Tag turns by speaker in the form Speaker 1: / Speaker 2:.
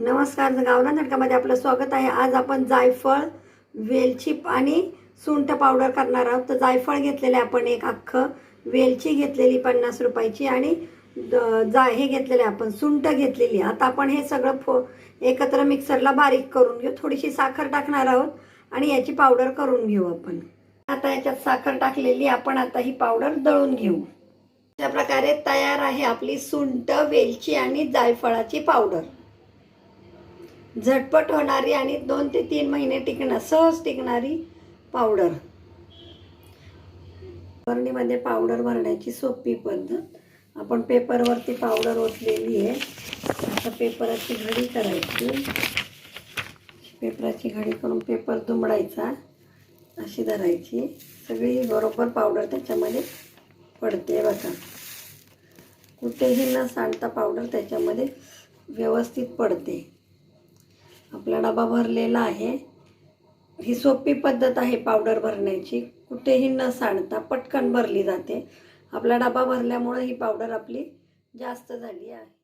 Speaker 1: नमस्कार गावना नाटकामध्ये आपलं स्वागत आहे. आज आपण जायफळ वेलची आणि सुंठ पावडर करणार आहोत. तर जायफळ घेतलेले आपण एक अख्खं वेलची घेतलेली पन्नास रुपयाची आणि द- जा हे आहे आपण सुंठ घेतलेली. आता आपण हे सगळं फो एकत्र मिक्सरला बारीक करून घेऊ. थोडीशी साखर टाकणार आहोत आणि याची पावडर करून घेऊ आपण. आता याच्यात साखर टाकलेली आपण आता ही पावडर दळून घेऊ. अशा प्रकारे तयार आहे आपली सुंठ वेलची आणि जायफळाची पावडर. झटपट होणारी आणि दोन ते तीन महिने टिकणार सहज टिकणारी पावडर. बरणीमध्ये पावडर भरण्याची सोपी पद्धत. आपण पेपरवरती पावडर ओतलेली आहे. आता पेपराची घडी करायची. पेपराची घडी करून पेपर दुमडायचा अशी धरायची. सगळी बरोबर पावडर त्याच्यामध्ये पडते बघा. कुठेही न सांडता पावडर त्याच्यामध्ये व्यवस्थित पडते. आपला डबा भरलेला आहे. ही सोपी पद्धत आहे पावडर भरण्याची. कुठेही न सांडता पटकन भरली जाते. आपला डबा भरल्यामुळं ही पावडर आपली जास्त झाली आहे.